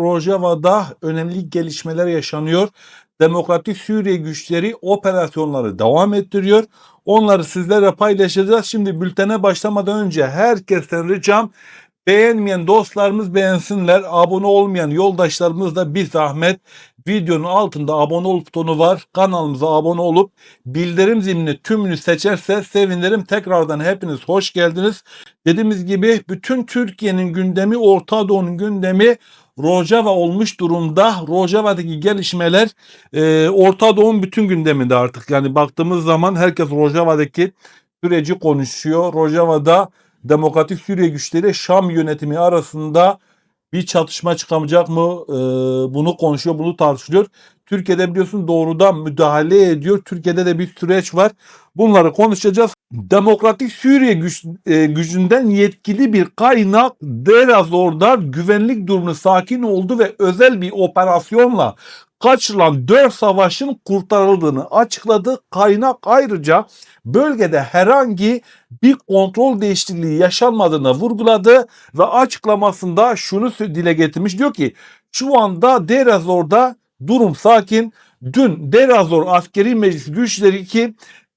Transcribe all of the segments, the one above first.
Rojava'da önemli gelişmeler yaşanıyor. Demokratik Suriye güçleri operasyonları devam ettiriyor. Onları sizlerle paylaşacağız. Şimdi bültene başlamadan önce herkesten ricam beğenmeyen dostlarımız beğensinler. Abone olmayan yoldaşlarımız da bir zahmet videonun altında abone ol butonu var. Kanalımıza abone olup bildirim zilini tümünü seçerse sevinirim. Tekrardan hepiniz hoş geldiniz. Dediğimiz gibi bütün Türkiye'nin gündemi, Orta Doğu'nun gündemi Rojava olmuş durumda. Rojava'daki gelişmeler e, Orta Doğu'nun bütün gündeminde artık. Yani baktığımız zaman herkes Rojava'daki süreci konuşuyor. Rojava'da Demokratik Suriye güçleri Şam yönetimi arasında bir çatışma çıkamayacak mı? E, bunu konuşuyor, bunu tartışılıyor. Türkiye'de biliyorsun doğrudan müdahale ediyor. Türkiye'de de bir süreç var. Bunları konuşacağız. Demokratik Suriye güç, e, gücünden yetkili bir kaynak Derazor'da güvenlik durumu sakin oldu ve özel bir operasyonla kaçırılan 4 savaşın kurtarıldığını açıkladı. Kaynak ayrıca bölgede herhangi bir kontrol değişikliği yaşanmadığını vurguladı ve açıklamasında şunu dile getirmiş. Diyor ki şu anda Derazor'da durum sakin. Dün Derazor Askeri Meclisi güçleri ki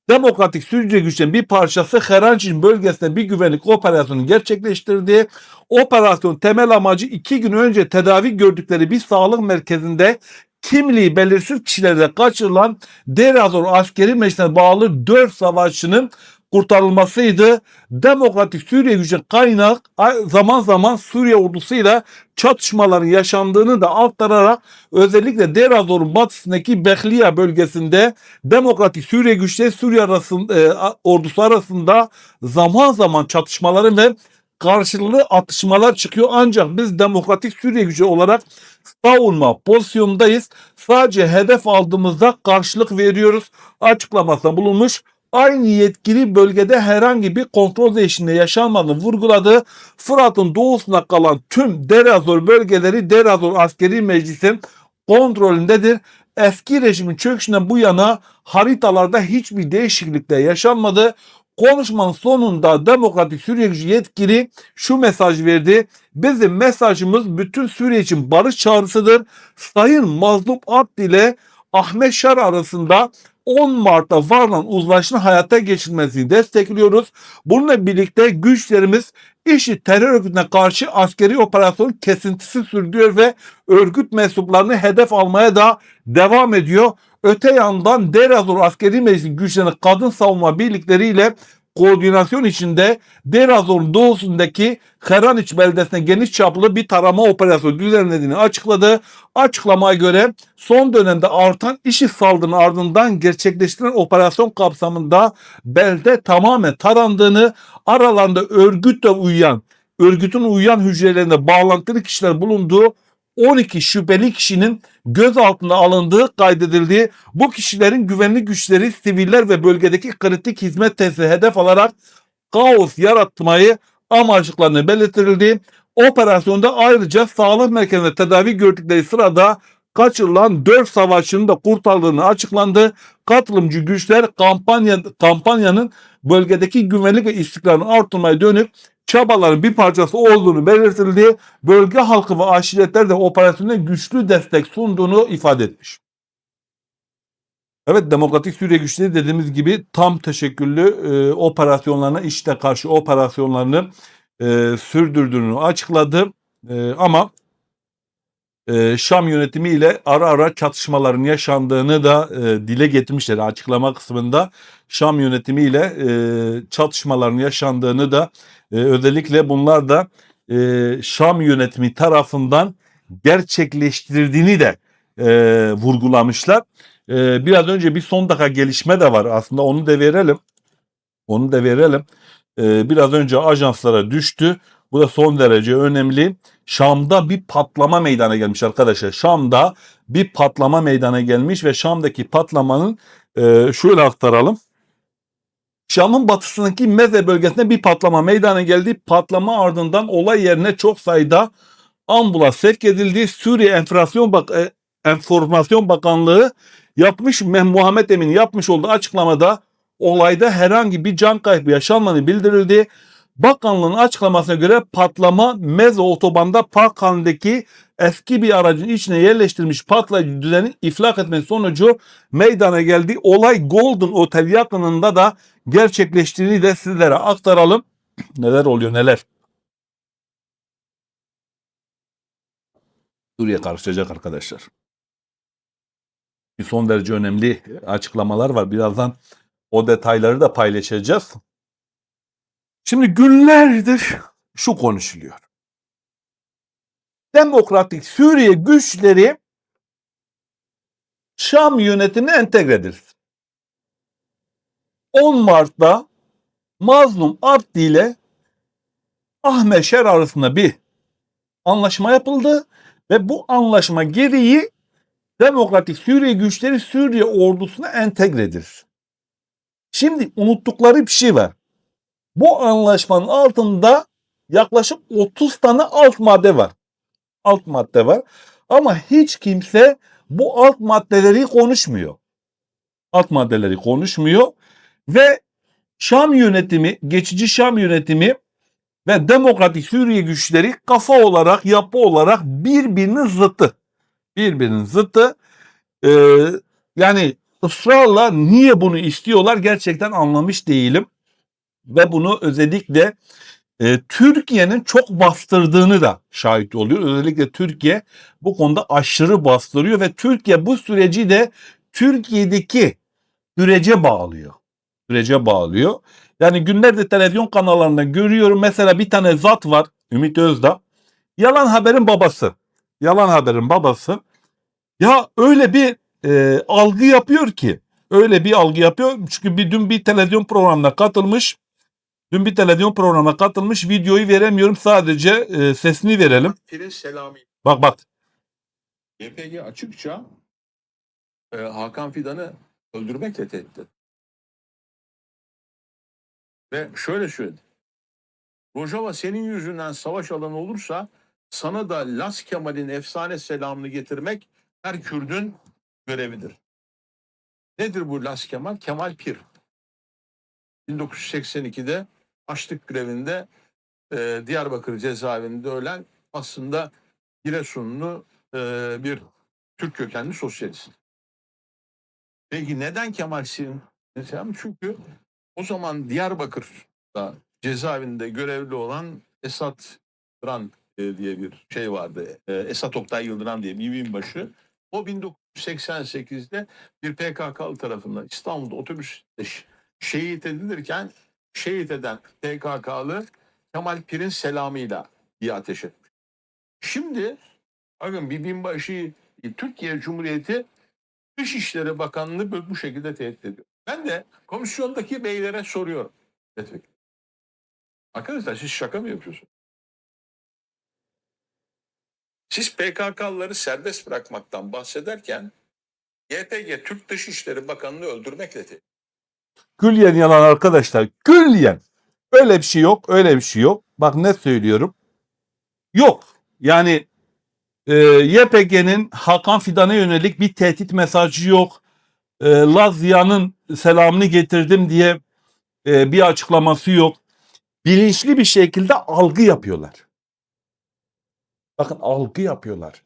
Demokratik Suriye güçlerinin bir parçası Herancin bölgesinde bir güvenlik operasyonu gerçekleştirdi. Operasyon temel amacı iki gün önce tedavi gördükleri bir sağlık merkezinde kimliği belirsiz kişilere kaçırılan Derazor askeri meclisine bağlı 4 savaşçının kurtarılmasıydı. Demokratik Suriye gücü kaynak zaman zaman Suriye ordusuyla çatışmaların yaşandığını da aktararak özellikle Derazor'un batısındaki Behliya bölgesinde Demokratik Suriye güçleri Suriye arasında, e, ordusu arasında zaman zaman çatışmaların ve karşılıklı atışmalar çıkıyor. Ancak biz Demokratik Suriye gücü olarak savunma pozisyondayız. Sadece hedef aldığımızda karşılık veriyoruz. Açıklamasında bulunmuş aynı yetkili bölgede herhangi bir kontrol değişikliği yaşanmadığını vurguladı. Fırat'ın doğusuna kalan tüm Derazor bölgeleri Derazor Askeri Meclis'in kontrolündedir. Eski rejimin çöküşünden bu yana haritalarda hiçbir değişiklik de yaşanmadı. Konuşmanın sonunda Demokratik Suriye yetkili şu mesaj verdi. Bizim mesajımız bütün Suriye için barış çağrısıdır. Sayın Mazlum Abdi ile Ahmet Şar arasında 10 Mart'ta varılan uzlaşının hayata geçirilmesini destekliyoruz. Bununla birlikte güçlerimiz işi terör örgütüne karşı askeri operasyon kesintisi sürdürüyor ve örgüt mensuplarını hedef almaya da devam ediyor. Öte yandan Derazor Askeri Meclisi güçlerinin kadın savunma birlikleriyle koordinasyon içinde Derazor'un doğusundaki Heraniç beldesine geniş çaplı bir tarama operasyonu düzenlediğini açıkladı. Açıklamaya göre son dönemde artan IŞİD saldırının ardından gerçekleştirilen operasyon kapsamında belde tamamen tarandığını, aralarında örgütle uyuyan, örgütün uyuyan hücrelerinde bağlantılı kişiler bulunduğu 12 şüpheli kişinin gözaltına alındığı kaydedildi. Bu kişilerin güvenlik güçleri, siviller ve bölgedeki kritik hizmet tesisi hedef alarak kaos yaratmayı amaçlıklarını belirtildi. Operasyonda ayrıca sağlık merkezinde tedavi gördükleri sırada kaçırılan 4 savaşçının da kurtarıldığını açıklandı. Katılımcı güçler kampanya, kampanyanın bölgedeki güvenlik ve istikrarını artırmaya dönük çabaların bir parçası olduğunu belirtildi. Bölge halkı ve aşiretler de operasyona güçlü destek sunduğunu ifade etmiş. Evet Demokratik Suriye güçleri dediğimiz gibi tam teşekküllü e, operasyonlarına işte karşı operasyonlarını e, sürdürdüğünü açıkladı. E, ama e, Şam yönetimiyle ara ara çatışmaların yaşandığını da e, dile getirmişler açıklama kısmında. Şam yönetimiyle e, çatışmaların yaşandığını da e, özellikle bunlar da e, Şam yönetimi tarafından gerçekleştirdiğini de vurgulamışlar. Biraz önce bir son dakika gelişme de var aslında onu da verelim. Onu da verelim. Biraz önce ajanslara düştü. Bu da son derece önemli. Şam'da bir patlama meydana gelmiş arkadaşlar. Şam'da bir patlama meydana gelmiş ve Şam'daki patlamanın e, şöyle aktaralım. Şam'ın batısındaki Meze bölgesinde bir patlama meydana geldi. Patlama ardından olay yerine çok sayıda ambulans sevk edildi. Suriye Enflasyon Bak e, Enformasyon Bakanlığı yapmış Muhammed Emin yapmış olduğu açıklamada olayda herhangi bir can kaybı yaşanmadığı bildirildi. Bakanlığın açıklamasına göre patlama Meze otobanda park halindeki eski bir aracın içine yerleştirilmiş patlayıcı düzenin iflak etmesi sonucu meydana geldi. Olay Golden Otel yakınında da gerçekleştiğini de sizlere aktaralım. Neler oluyor neler. Suriye karışacak arkadaşlar. Bir son derece önemli açıklamalar var. Birazdan o detayları da paylaşacağız. Şimdi günlerdir şu konuşuluyor. Demokratik Suriye güçleri Şam yönetimine entegre edilsin. 10 Mart'ta Mazlum Abdi ile Ahmet Şer arasında bir anlaşma yapıldı ve bu anlaşma gereği Demokratik Suriye güçleri Suriye ordusuna entegre edilir. Şimdi unuttukları bir şey var. Bu anlaşmanın altında yaklaşık 30 tane alt madde var. Alt madde var. Ama hiç kimse bu alt maddeleri konuşmuyor. Alt maddeleri konuşmuyor ve Şam yönetimi, geçici Şam yönetimi ve Demokratik Suriye güçleri kafa olarak, yapı olarak birbirinin zıttı. Birbirinin zıttı. Ee, yani ısrarla niye bunu istiyorlar gerçekten anlamış değilim. Ve bunu özellikle e, Türkiye'nin çok bastırdığını da şahit oluyor. Özellikle Türkiye bu konuda aşırı bastırıyor ve Türkiye bu süreci de Türkiye'deki sürece bağlıyor. Sürece bağlıyor. Yani günlerdir televizyon kanallarında görüyorum mesela bir tane zat var Ümit Özdağ. Yalan haberin babası. Yalan haberin babası. Ya öyle bir e, algı yapıyor ki. Öyle bir algı yapıyor. Çünkü bir, dün bir televizyon programına katılmış. Dün bir televizyon programına katılmış. Videoyu veremiyorum. Sadece e, sesini verelim. Pirin Selami. Bak bak. YPG açıkça e, Hakan Fidan'ı öldürmekle tehdit etti. Ve şöyle söyledi. Rojava senin yüzünden savaş alanı olursa sana da Las Kemal'in efsane selamını getirmek her Kürdün görevidir. Nedir bu Las Kemal? Kemal Pir. 1982'de açlık grevinde e, Diyarbakır cezaevinde ölen aslında Giresunlu e, bir Türk kökenli sosyalist. Peki neden Kemal Sin? Çünkü o zaman Diyarbakır'da cezaevinde görevli olan Esat Yıldıran e, diye bir şey vardı. E, Esat Oktay Yıldıran diye bir binbaşı. O 1988'de bir PKK'lı tarafından İstanbul'da otobüste şehit edilirken şehit eden PKK'lı Kemal Pir'in selamıyla bir ateş etmiş. Şimdi bakın bir binbaşı Türkiye Cumhuriyeti Dışişleri Bakanlığı bu- şekilde tehdit ediyor. Ben de komisyondaki beylere soruyorum. Milletvekili. Arkadaşlar siz şaka mı yapıyorsunuz? Siz PKK'lıları serbest bırakmaktan bahsederken YPG Türk Dışişleri Bakanlığı öldürmekle tehdit Külliyen yalan arkadaşlar. Külliyen. Öyle bir şey yok. Öyle bir şey yok. Bak ne söylüyorum. Yok. Yani e, YPG'nin Hakan Fidan'a yönelik bir tehdit mesajı yok. E, Lazya'nın selamını getirdim diye e, bir açıklaması yok. Bilinçli bir şekilde algı yapıyorlar. Bakın algı yapıyorlar.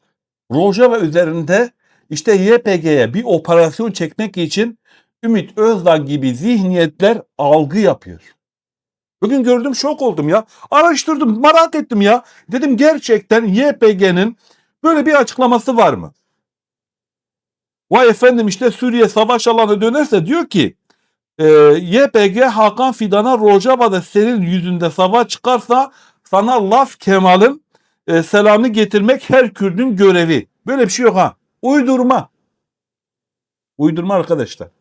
Rojava üzerinde işte YPG'ye bir operasyon çekmek için Ümit Özdağ gibi zihniyetler algı yapıyor. Bugün gördüm şok oldum ya. Araştırdım merak ettim ya. Dedim gerçekten YPG'nin böyle bir açıklaması var mı? Vay efendim işte Suriye savaş alanı dönerse diyor ki e, YPG Hakan Fidan'a Rojava'da senin yüzünde savaş çıkarsa sana Las Kemal'in e, selamını getirmek her Kürdün görevi. Böyle bir şey yok ha. Uydurma. Uydurma arkadaşlar.